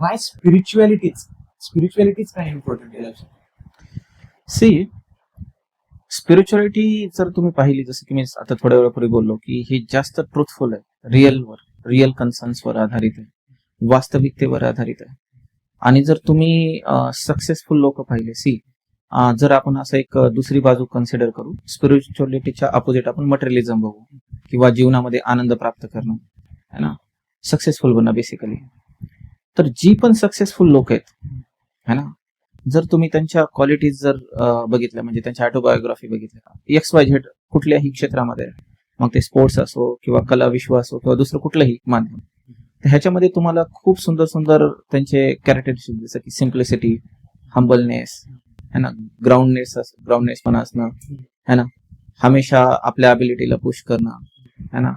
Y spiritualities is काय important आहे लाईफसाठी सी स्पिरिच्युअलिटी जर तुम्ही पाहिली जसं की मी आता थोड्या वेळापूर्वी बोललो की हे जास्त ट्रुथफुल आहे. रिअलवर रिअल कन्सर्न्सवर आधारित आहे. वास्तविकतेवर आधारित आहे. आणि जर तुम्ही सक्सेसफुल लोक पाहिले सी जर आपण असं एक दुसरी बाजू कन्सिडर करू स्पिरिच्युअलिटीच्या अपोजिट आपण मटेरियलिझम बघू किंवा जीवनामध्ये आनंद प्राप्त करणं है ना? सक्सेसफुल बनणं बेसिकली तर जी पण सक्सेसफुल लोक आहेत है ना? जर तुम्ही त्यांच्या क्वालिटीज जर बघितल्या म्हणजे त्यांच्या ऑटोबायोग्राफी बघितल्या एक्स वाय झेड कुठल्याही क्षेत्रामध्ये मग ते स्पोर्ट्स असो किंवा कला विश्व असो किंवा दुसरं कुठलंही माध्यम तर ह्याच्यामध्ये तुम्हाला खूप सुंदर सुंदर त्यांचे कॅरेक्टरिस्टिक जसं की सिम्प्लिसिटी हंबलनेस है ना? ग्राउंडनेस ग्राउंडनेस पण असणं है ना? हमेशा आपल्या अबिलिटीला पुश करणं है ना?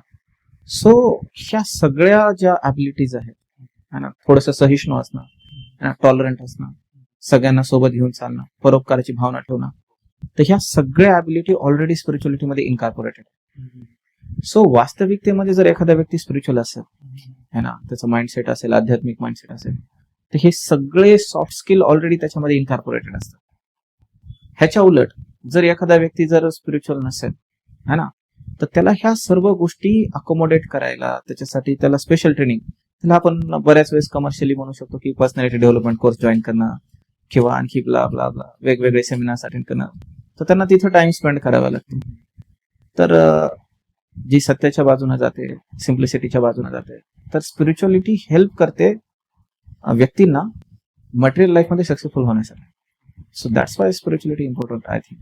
सो ह्या सगळ्या ज्या ॲबिलिटीज आहेत है ना? थोडस सहिष्णू असणं टॉलरंट असणं सगळ्यांना सोबत घेऊन चालणं परोपकाराची भावना ठेवणं. तर ह्या सगळ्या ॲबिलिटी ऑलरेडी स्पिरिच्युअलिटीमध्ये इन्कॉर्पोरेटेड सो वास्तविकतेमध्ये जर एखादा व्यक्ती स्पिरिच्युअल असेल है ना? त्याचं माइंडसेट असेल आध्यात्मिक माइंडसेट असेल तर हे सगळे सॉफ्ट स्किल ऑलरेडी त्याच्यामध्ये इन्कॉर्पोरेटेड असतात. ह्याच्या उलट जर एखादा व्यक्ती जर स्पिरिच्युअल नसेल है ना? तर त्याला ह्या सर्व गोष्टी अकोमोडेट करायला त्याच्यासाठी त्याला स्पेशल ट्रेनिंग त्याला आपण बऱ्याच वेळेस कमर्शियली म्हणू शकतो की पर्सनॅलिटी डेव्हलपमेंट कोर्स जॉईन करणं किंवा आणखी ब्ला ब्ला वेगवेगळे सेमिनार्स अटेंड करणं. तर त्यांना तिथं टाइम स्पेंड करावा लागतो. तर जी सत्याच्या बाजूने जाते सिम्प्लिसिटीच्या बाजूने जाते तर स्पिरिच्युअलिटी हेल्प करते व्यक्तींना मटेरियल लाईफमध्ये सक्सेसफुल होण्यासाठी. So that's why spirituality important I think